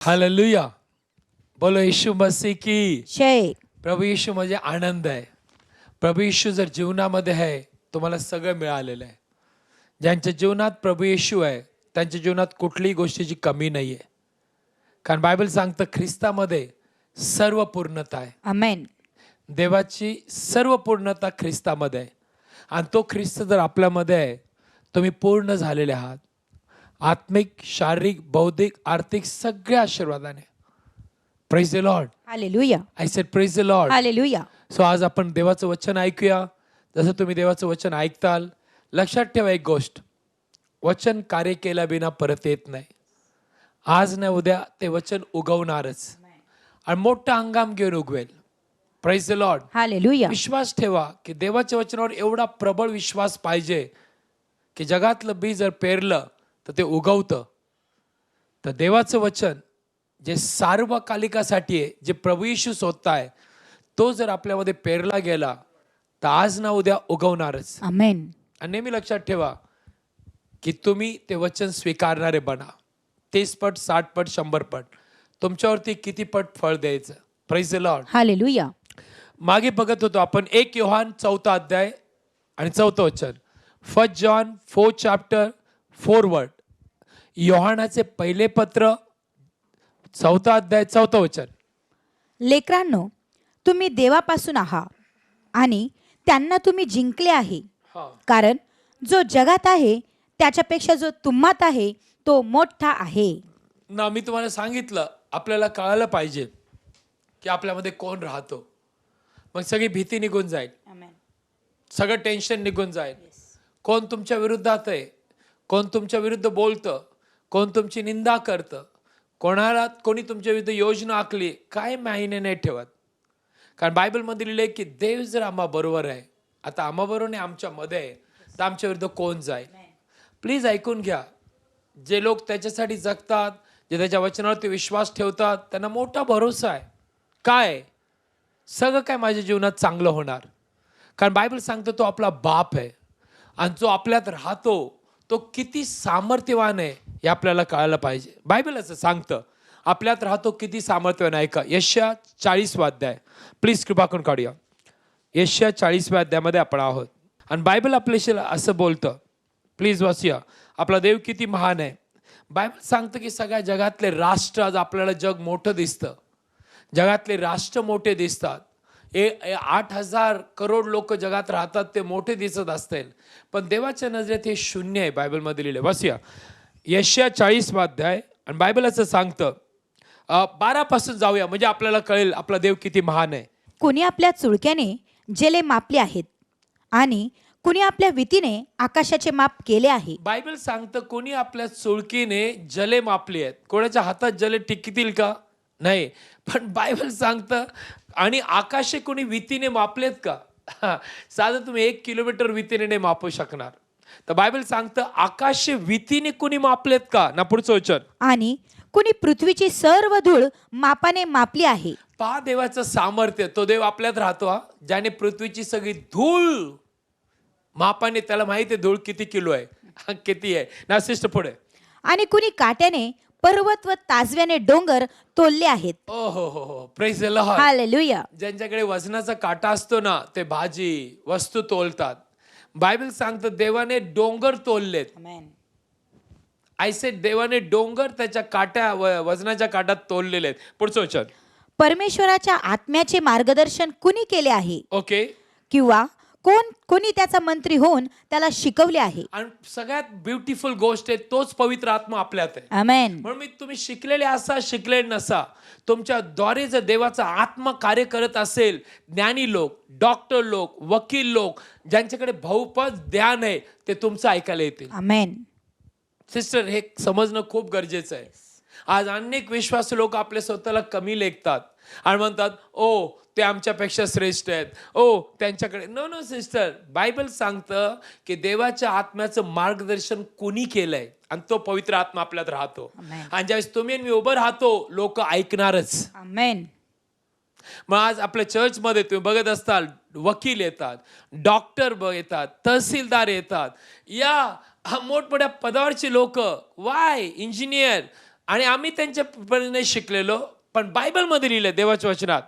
Hallelujah बोलो येशू मसीह की. जय प्रभू येशू म्हणजे आनंद आहे. प्रभू येशू जर जीवनामध्ये आहे तुम्हाला सगळं मिळालेलं आहे. ज्यांच्या जीवनात प्रभू येशू आहे त्यांच्या जीवनात कुठलीही गोष्टीची कमी नाही आहे कारण बायबल सांगतं ख्रिस्तामध्ये सर्व पूर्णता आहे. देवाची सर्व पूर्णता ख्रिस्तामध्ये आहे. आणि तो ख्रिस्त जर आपल्यामध्ये आहे तुम्ही पूर्ण झालेले आहात. आत्मिक शारीरिक बौद्धिक आर्थिक सगळ्या आशीर्वादाने. Praise the Lord hallelujah I said praise the Lord hallelujah so आज आपण देवाचं वचन ऐकूया. जसं तुम्ही देवाचं वचन ऐकताल लक्षात ठेवा एक गोष्ट. वचन कार्य केल्या बिना परत येत नाही. आज नाही उद्या ते वचन उगवणारच. आणि मोठा हंगाम घेऊन उगवेल. प्रेज द लॉर्ड हालेलुया विश्वास ठेवा की देवाच्या वचनावर एवढा प्रबळ विश्वास पाहिजे की जगातलं बी जर पेरलं तर ते उगवतं. तर देवाचं वचन जे सार्वकालिकासाठी आहे जे प्रभू येशू स्वतः आहे तो जर आपल्यामध्ये पेरला गेला तर आज ना उद्या उगवणारच. अमेन आणि नेहमी लक्षात ठेवा की तुम्ही ते वचन स्वीकारणारे बना. तीस पट साठ पट शंभर पट. तुमच्यावरती किती पट फळ द्यायचं? प्రైज लॉर्ड हालेलुया मागे बघत होतो आपण एक योहान चौथा अध्याय आणि चौथं वचन. First John four chapter four word योहानाचे पहिले पत्र चौथा अध्याय चौथं वचन. लेकरांनो तुम्ही देवापासून आहात आणि त्यांना तुम्ही जिंकले आहे. कारण जो जगात आहे त्याच्यापेक्षा जो तुम्हात आहे तो मोठा आहे. ना मी तुम्हाला सांगितलं आपल्याला कळायला पाहिजे की आपल्यामध्ये कोण राहतो. मग सगळी भीती निघून जाईल. सगळं टेन्शन निघून जाईल. कोण तुमच्या विरुद्धात आहे कोण तुमच्या विरुद्ध बोलतं कोण तुमची निंदा करतं? कोणाला कोणी तुमच्या विरुद्ध योजना आखली? काय माहिने नाही ठेवत? कारण बायबलमध्ये लिहिले की देव जर आम्हा बरोबर आहे आता आम्हा बरोबर नाही आमच्यामध्ये आहे तर आमच्याविरुद्ध कोण जाईल? प्लीज ऐकून घ्या. जे लोक त्याच्यासाठी जगतात जे त्याच्या वचनावरती विश्वास ठेवतात त्यांना मोठा भरोसा आहे. काय? सगळं काय माझ्या जीवनात चांगलं होणार? कारण बायबल सांगतो तो आपला बाप आहे. आणि जो आपल्यात राहतो तो किती सामर्थ्यवान आहे. हे आपल्याला कळायला पाहिजे. बायबल असं सांगतं आपल्यात राहतो किती सामर्थ्य आहे का यशा चाळीस अध्याय. प्लीज कृपा करून काढूया. यशया चाळीसव्या अध्यायामध्ये आपण आहोत. आणि बायबल आपल्याशी असं बोलतं प्लीज वाचूया. आपला देव किती महान आहे. बायबल सांगतं की सगळ्या जगातले राष्ट्र आज आपल्याला जग मोठं दिसतं. जगातले राष्ट्र मोठे दिसतात. ए ए- आठ हजार करोड लोक जगात राहतात ते मोठे दिसत असतील. पण देवाच्या नजरेत हे शून्य आहे बायबलमध्ये लिहिले. बसूया यशया चाळीस अध्याय आणि बायबल असं सांगतं बारापासून जाऊया म्हणजे आपल्याला कळेल आपला देव किती महान आहे. कुणी आपल्या चुळक्याने जेले मापले आहेत आणि कुणी आपल्या वितीने आकाशाचे माप केले आहे. बायबल सांगतं कोणी आपल्या चुळकीने जले मापली आहेत. कोणाच्या हातात जले टिकतील का? नाही. पण बायबल सांगतं आणि आकाशे कोणी वितीने मापलेत का? साधं तुम्ही एक किलोमीटर वितीने नाही मापू शकणार. तर बायबल सांगतं आकाशे वितीने कोणी मापलेत का? ना पुढचं वचन. आणि कुणी पृथ्वीची सर्व धूळ मापाने मापली आहे. पहा देवाचं सामर्थ्य तो देव आपल्यात राहतो हा. ज्याने पृथ्वीची सगळी धूळ मापाने त्याला माहिती आहे धूळ किती किलो आहे? किती आहे? ना सिस्ट पुढे. आणि कुणी काट्याने पर्वत व ताजव्याने डोंगर तोलले आहेत. ओ हो हो. हो प्रेस लॉर्ड हालेलुया ज्यांच्याकडे वजनाचा काटा असतो ना ते भाजी वस्तू तोलतात बायबल सांगतं देवाने डोंगर तोललेत आय सेड देवाने डोंगर त्याच्या काट्या वजनाच्या काट्यात तोललेले आहेत पुढचं वचन. परमेश्वराच्या आत्म्याचे मार्गदर्शन कुणी केले आहे? ओके किंवा कोण कोणी त्याचा मंत्री होऊन त्याला शिकवले आहे? आणि सगळ्यात ब्युटिफुल गोष्ट आहे तोच पवित्र आत्मा आपल्यात आहे. अमेन म्हणून मी तुम्ही शिकलेले असा शिकलेले नसा तुमच्या द्वारे जर देवाचा आत्मा कार्य करत असेल ज्ञानी लोक डॉक्टर लोक वकील लोक ज्यांच्याकडे भाऊपद ज्ञान आहे ते तुमचं ऐकायला येतील. अमेन सिस्टर हे समजणं खूप गरजेचं आहे. आज अनेक विश्वास लोक आपल्या स्वतःला कमी लेखतात. आणि म्हणतात ओ ते आमच्यापेक्षा श्रेष्ठ आहेत. ओ त्यांच्याकडे नो नो सिस्टर बायबल सांगतं की देवाच्या आत्म्याचं मार्गदर्शन कोणी केलंय? आणि तो पवित्र आत्मा आपल्यात राहतो. आणि ज्यावेळेस तुम्ही आणि मी उभं राहतो लोक ऐकणारच. मग आज आपल्या चर्चमध्ये तुम्ही बघत असताल वकील येतात डॉक्टर येतात तहसीलदार येतात. या मोठमोठ्या पदावरची लोक वाय इंजिनियर आणि आम्ही नाही शिकलेलो पण बायबलमध्ये लिहिलंय देवाच्या वचनात.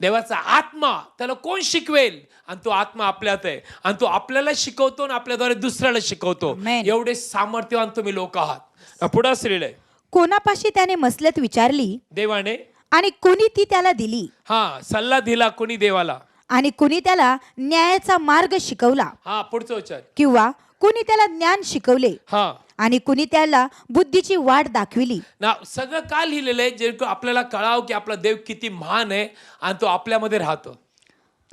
देवाचा आत्मा त्याला कोण शिकवेल? आणि तो आत्मा आपल्यात आहे. आणि तो आपल्याला शिकवतो आणि आपल्याद्वारे दुसऱ्याला शिकवतो. Amen. एवढे सामर्थ्यवान तुम्ही लोक आहात. पुढे असं लिहिलंय कोणापाशी त्याने मसलत विचारली? देवाने. आणि कुणी ती त्याला दिली? हा सल्ला दिला कोणी देवाला. आणि कुणी त्याला न्यायाचा मार्ग शिकवला? हा पुढचं वचन किंवा कुणी त्याला ज्ञान शिकवले हा. आणि कुणी त्याला बुद्धीची वाट दाखविली. ना सगळं का लिहिलेलं आहे? जेणेकरून आपल्याला कळावं की आपला देव किती महान आहे आणि तो आपल्यामध्ये राहतो.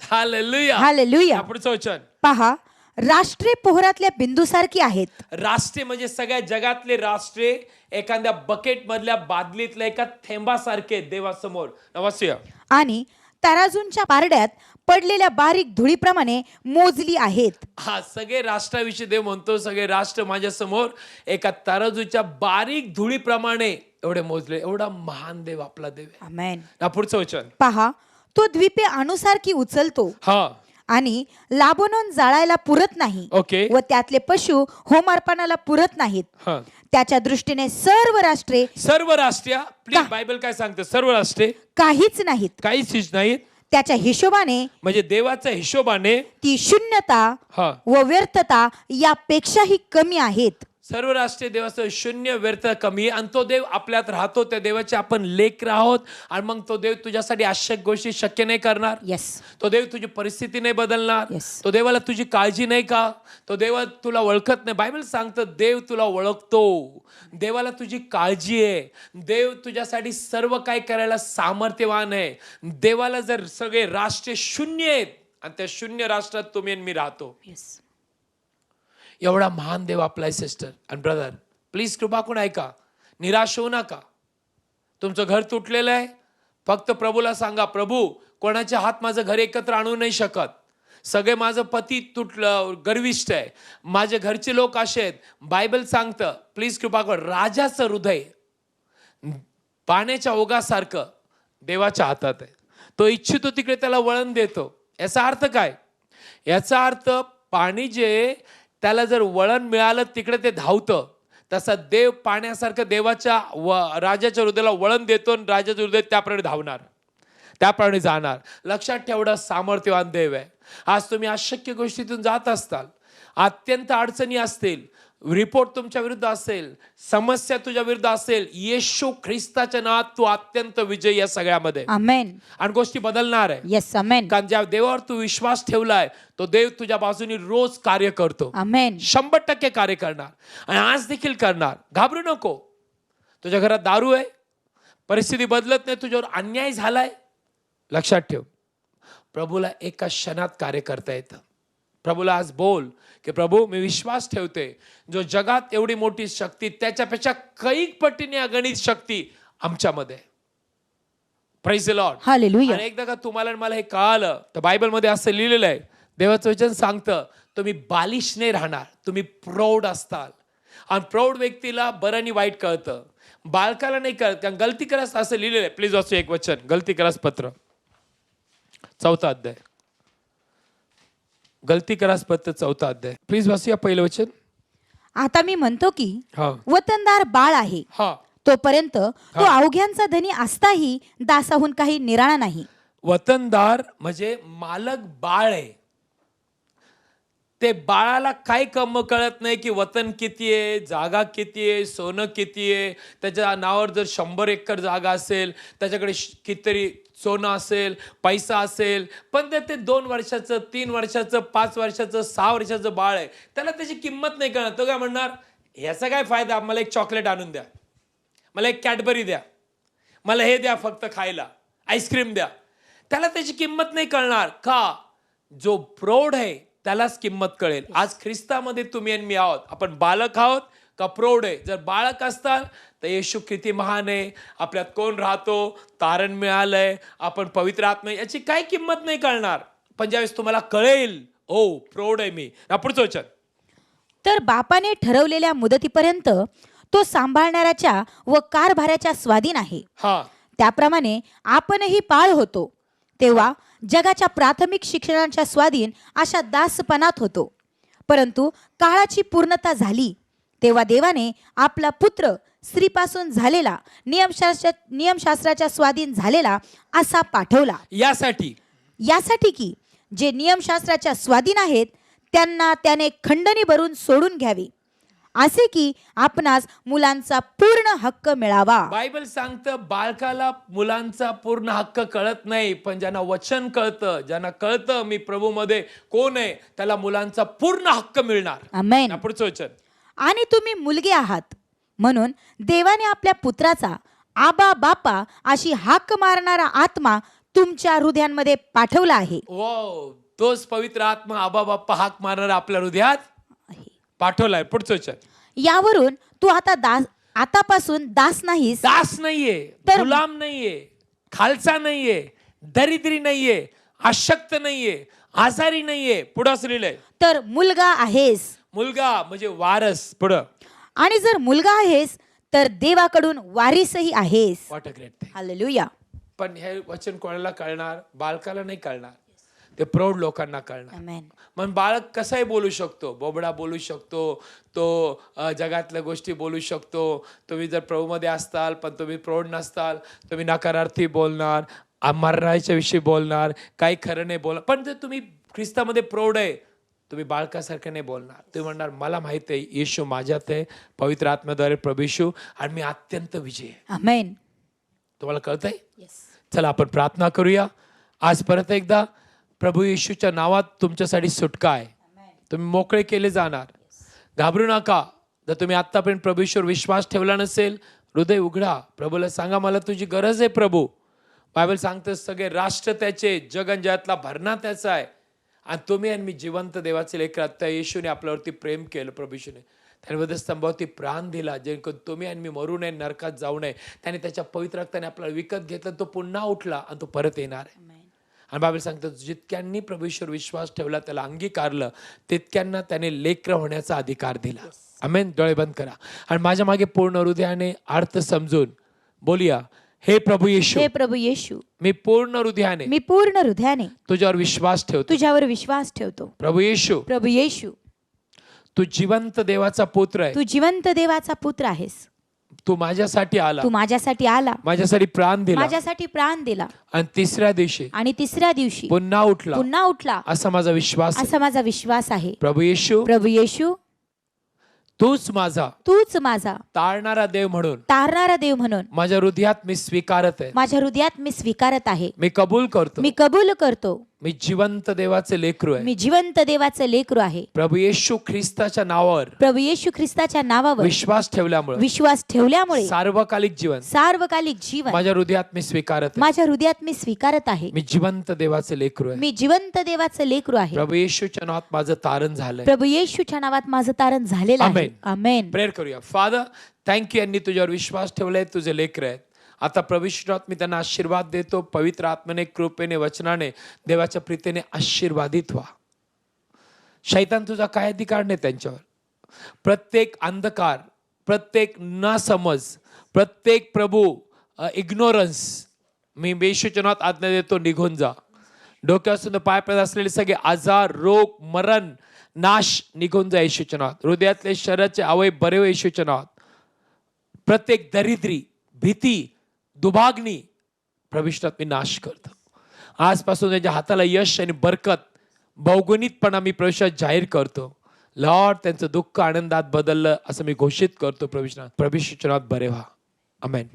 हालेलुया. हालेलुया. पुढचं वचन. पहा राष्ट्रे पोहरातल्या बिंदूसारखी आहेत. राष्ट्रे म्हणजे सगळ्या जगातले राष्ट्रे एखाद्या बकेट मधल्या बादलीतल्या एका थेंबासारखे देवासमोर. नमस्ते. आणि तराजूंच्या पारड्यात पडलेल्या बारीक धुळीप्रमाणे मोजली आहेत. हा सगळे राष्ट्राविषयी देव म्हणतो सगळे राष्ट्र माझ्यासमोर. एका तराजूच्या बारीक धुळीप्रमाणे एवढे मोजले. एवढा महान देव आपला देव आहे. आमेन ना पुढचं वचन. पहा तो द्वीपे अणुसारखी उचलतो. हा. आणि लाबोनोन जाळायला पुरत नाही ओके व त्यातले पशु होमार्पणाला पुरत नाहीत. हा. त्याच्या दृष्टीने सर्व राष्ट्रे सर्व राष्ट्रीय प्लीज बायबल काय सांगतं? सर्व राष्ट्रे? काहीच नाहीत. काहीच नाहीत? त्याच्या हिशोबाने म्हणजे देवाच्या हिशोबाने ती शून्यता हा. व व्यर्थता यापेक्षाही कमी आहेत. सर्व राष्ट्रीय देवाचं शून्य व्यर्थ कमी. आणि तो देव आपल्यात राहतो त्या देवाचे आपण लेख आहोत आणि मग तो देव तुझ्यासाठी आवश्यक गोष्टी शक्य नाही करणार. येस तो देव तुझी परिस्थिती नाही बदलणार. Yes. तो देवाला तुझी काळजी नाही का? तो देवा तुला ओळखत नाही. बायबल सांगतं देव तुला ओळखतो. देवाला तुझी काळजी आहे. देव तुझ्यासाठी सर्व काय करायला सामर्थ्यवान आहे. देवाला जर सगळे राष्ट्र शून्य आहेत आणि त्या शून्य राष्ट्रात तुम्ही मी राहतो. एवढा महान देव आपला सिस्टर अँड ब्रदर प्लीज कृपा कोण ऐका. निराश होऊ नका. तुमचं घर तुटलेलं आहे. फक्त प्रभूला सांगा प्रभू कोणाच्या हात माझं घर एकत्र आणू नाही शकत. सगळे माझं पती तुटलं गर्विष्ट आहे. माझे घरचे लोक असे आहेत. बायबल सांगतं प्लीज कृपा कर राजाचं हृदय पाण्याच्या ओघासारखं देवाच्या हातात आहे. तो इच्छितो तिकडे त्याला वळण देतो. याचा अर्थ काय? याचा अर्थ पाणी जे त्याला जर वळण मिळालं तिकडे ते धावतं. तसा देव पाण्यासारखं देवाच्या व राजाच्या हृदयाला वळण देतो आणि राजाच्या हृदय त्याप्रमाणे धावणार. त्याप्रमाणे जाणार. लक्षात ठेवणं सामर्थ्यवान देव आहे. आज तुम्ही अशक्य गोष्टीतून जात असताल. अत्यंत अडचणी असतील. रिपोर्ट तुमच्या विरुद्ध असेल समस्या तुझ्या विरुद्ध असेल येशू ख्रिस्ताच्या नावात तू अत्यंत विजयी या सगळ्यामध्ये. अमेन आणि गोष्टी बदलणार आहे. येस अमेन कारण ज्या देवावर तू विश्वास ठेवलाय तो देव तुझ्या बाजूने रोज कार्य करतो. अमेन शंभर टक्के कार्य करणार. आणि आज देखील करणार. घाबरू नको. तुझ्या घरात दारू आहे. परिस्थिती बदलत नाही. तुझ्यावर अन्याय झालाय. लक्षात ठेव. प्रभूला एका क्षणात कार्य करता येतं. प्रभूला आज बोल की प्रभू मी विश्वास ठेवते जो जगात एवढी मोठी शक्ती त्याच्यापेक्षा कैक पटीने अगणित शक्ती आमच्यामध्ये. लॉर्ड आणि एकदा का तुम्हाला मला हे कळालं तर बायबलमध्ये असं लिहिलेलं आहे देवाचं वचन सांगतं तुम्ही बालिश नाही राहणार तुम्ही प्रौढ असताल. आणि प्रौढ व्यक्तीला बरं आणि वाईट कळतं. बालकाला नाही कळत कारण गलती करास असं लिहिलेलं आहे. प्लीज वाचू एक वचन गलती करास पत्र. चौथा अध्याय. गलती करास पत्र चौथा अध्याय. प्लीज वाचूया पहिलं वचन. आता मी म्हणतो की हा. वतनदार बाळ आहे. हा. तोपर्यंत तो अवघ्यांचा धनी असताही दासाहून काही निराळा नाही. वतनदार म्हणजे मालक बाळ आहे. ते बाळाला काय कम कळत नाही की वतन किती आहे जागा किती आहे सोनं किती आहे. त्याच्या नावावर जर शंभर एकर जागा असेल त्याच्याकडे श- कितीतरी सोनं असेल पैसा असेल पण ते ते दोन वर्षाचं तीन वर्षाचं पाच वर्षाचं सहा वर्षाचं बाळ आहे त्याला त्याची किंमत नाही कळणार. तो काय म्हणणार ह्याचा काय फायदा? मला एक चॉकलेट आणून द्या. मला एक कॅडबरी द्या. मला हे द्या फक्त खायला. आईस्क्रीम द्या. त्याला त्याची किंमत नाही कळणार. का? जो प्रौढ आहे त्यालाच किंमत कळेल. आज ख्रिस्तामध्ये तुम्ही आणि मी आहोत. आपण बालक आहोत का प्रौढ आहे? जर बाळक असताल तर येशू किती महान आहे. आपल्यात कोण राहतो? तारण मिळालंय. आपण पवित्र आत्मा आहे, याची काय किंमत नाही कळणार. पण ज्यावेळेस तुम्हाला कळेल ओ प्रौढ आहे मी. पुढचं वचन. तर बापाने ठरवलेल्या मुदतीपर्यंत तो सांभाळणाऱ्याच्या व कारभाराच्या स्वाधीन आहे. हा. त्याप्रमाणे आपणही पाळ होतो. तेव्हा जगाच्या प्राथमिक शिक्षणाच्या स्वाधीन अशा दासपणात होतो. परंतु काळाची पूर्णता झाली. तेव्हा देवाने आपला पुत्र स्त्रीपासून झालेला नियमशास्त्र नियमशास्त्राच्या स्वाधीन झालेला असा पाठवला. यासाठी. यासाठी की जे नियमशास्त्राच्या स्वाधीन आहेत त्यांना त्याने खंडणी भरून सोडून घ्यावे. असे की आपणास मुलांचा पूर्ण हक्क मिळावा. बायबल सांगतं बालकाला मुलांचा पूर्ण हक्क कळत नाही पण ज्यांना वचन कळतं ज्यांना कळतं मी प्रभू मध्ये कोण आहे त्याला मुलांचा पूर्ण हक्क मिळणार. पुढचं वचन. आणि तुम्ही मुलगे आहात. म्हणून देवाने आपल्या पुत्राचा आबा बापा अशी हाक मारणारा आत्मा तुमच्या हृदयांमध्ये पाठवला आहे. वो तोच पवित्र आत्मा आबा बाप्पा हाक मारणारा आपल्या हृदयात पाठवलाय पुढचं वचन. यावरून तू आता दास आतापासून दास नाहीस. दास नाहीये तर- गुलाम नाहीये खालचा नाहीये दरिद्री नाहीये अशक्त नाहीये आजारी नाहीये. पुढं असं लिहिलंय. तर मुलगा आहेस. मुलगा म्हणजे वारस पुढं. आणि जर मुलगा आहेस तर देवाकडून वारीसही आहेस. What a great thing hallelujah पण हे वचन कोणाला कळणार? बालकाला नाही कळणार. ते प्रौढ लोकांना कळणार. आमेन मग बाळक कसंही बोलू शकतो. बोबडा बोलू शकतो. तो अ, जगातल्या गोष्टी बोलू शकतो. तुम्ही जर प्रभूमध्ये असताल पण तुम्ही प्रौढ नसताल तुम्ही नकारार्थी बोलणार आ- मरणाच्या विषयी बोलणार काही खरं नाही बोलणार. पण जर तुम्ही ख्रिस्तामध्ये प्रौढ आहे तुम्ही बाळकासारखं नाही बोलणार. तुम्ही म्हणणार मला माहिती आहे येशू माझ्यात आहे पवित्र आत्म्याद्वारे प्रभू येशू आणि मी अत्यंत विजय आहे. तुम्हाला कळतंय? चला आपण प्रार्थना करूया. आज परत एकदा प्रभू येशूच्या नावात तुमच्यासाठी सुटका आहे. तुम्ही मोकळे केले जाणार. घाबरू नका. जर तुम्ही आत्तापर्यंत प्रभू येशूवर विश्वास ठेवला नसेल हृदय उघडा. प्रभूला सांगा मला तुझी गरज आहे प्रभू. बायबल सांगतं सगळे राष्ट्र त्याचे जग आणि जगातला भरणा त्याचा आहे. आणि तुम्ही आणि मी जिवंत देवाचे लेकर त्या येशूने आपल्यावरती प्रेम केलं प्रभू येशूने. त्याने स्तंभावरती प्राण दिला जेणेकरून तुम्ही आणि मी मरू नये नरकात जाऊ नये. त्याने त्याच्या पवित्र रक्ताने आपल्याला विकत घेतलं तो पुन्हा उठला आणि तो परत येणार आहे. आणि बाबा सांगतात जितक्यांनी प्रभूश्वर विश्वास ठेवला त्याला अंगीकारलं तितक्यांना त्याने लेकर होण्याचा अधिकार दिला. अमेन डोळे बंद करा. आणि माझ्या मागे पूर्ण हृदयाने अर्थ समजून बोलूया. हे प्रभू येशू. हे प्रभू येशू. मी पूर्ण हृदयाने मी पूर्ण हृदयाने तुझ्यावर विश्वास ठेवतो. तुझ्यावर विश्वास ठेवतो. प्रभू येशू. प्रभू येशू. तू जिवंत देवाचा पुत्र आहे. तू जिवंत देवाचा पुत्र आहेस. तू माझ्यासाठी आला. तू माझ्यासाठी आला. माझ्यासाठी प्राण दिला. माझ्यासाठी प्राण दिला. आणि तिसऱ्या दिवशी आणि तिसऱ्या दिवशी पुन्हा उठला. पुन्हा उठला. असा माझा विश्वास. असा माझा विश्वास आहे. प्रभू येशू. प्रभू येशू. तूच माझा. तूच माझा. ताळणारा देव म्हणून. तारणारा देव म्हणून. माझ्या हृदयात मी स्वीकारत आहे. माझ्या हृदयात मी स्वीकारत आहे. मी कबूल करतो. मी कबूल करतो. मी जिवंत देवाचे लेकरू आहे. मी जिवंत देवाचं लेकरू आहे. प्रभू येशू ख्रिस्ताच्या नावावर प्रभू येशू ख्रिस्ताच्या नावावर विश्वास ठेवल्यामुळे विश्वास ठेवल्यामुळे सार्वकालिक जीवन सार्वकालिक जीवन माझ्या हृदयात मी स्वीकारत माझ्या हृदयात मी स्वीकारत आहे. मी जिवंत देवाचे लेकरू आहे. मी जिवंत देवाचं लेकरू आहे. प्रभू येशूच्या नावात माझं तारण झालंय. प्रभू येशूच्या नावात माझं तारण झालेलं आहे. अमेन प्रेयर करूया. फादर थँक्यू यांनी तुझ्यावर विश्वास ठेवलाय तुझे लेकर आहेत. आता प्रविष्णात मी त्यांना आशीर्वाद देतो पवित्र आत्मेने कृपेने वचनाने देवाच्या प्रीतीने आशीर्वादित व्हा. शैतान तुझा काय अधिकार नाही त्यांच्यावर? प्रत्येक अंधकार प्रत्येक न समज प्रत्येक प्रभू इग्नोरन्स मी बेशुचनात आज्ञा देतो निघून जा. डोक्यापासून पायपर्यंत असलेले सगळे आजार रोग मरण नाश निघून जा येशूचनात हृदयातले शरीराचे अवय बरे हो येशूचनात प्रत्येक दरिद्री भीती दुभागणी प्रविष्टात मी नाश करतो. आजपासून त्यांच्या हाताला यश आणि बरकत बहुगुणितपणा मी प्रवेशात जाहीर करतो. लॉर्ड त्यांचं दुःख आनंदात बदललं असं मी घोषित करतो प्रविष्णात प्रविष्णात बरे व्हा. अमेन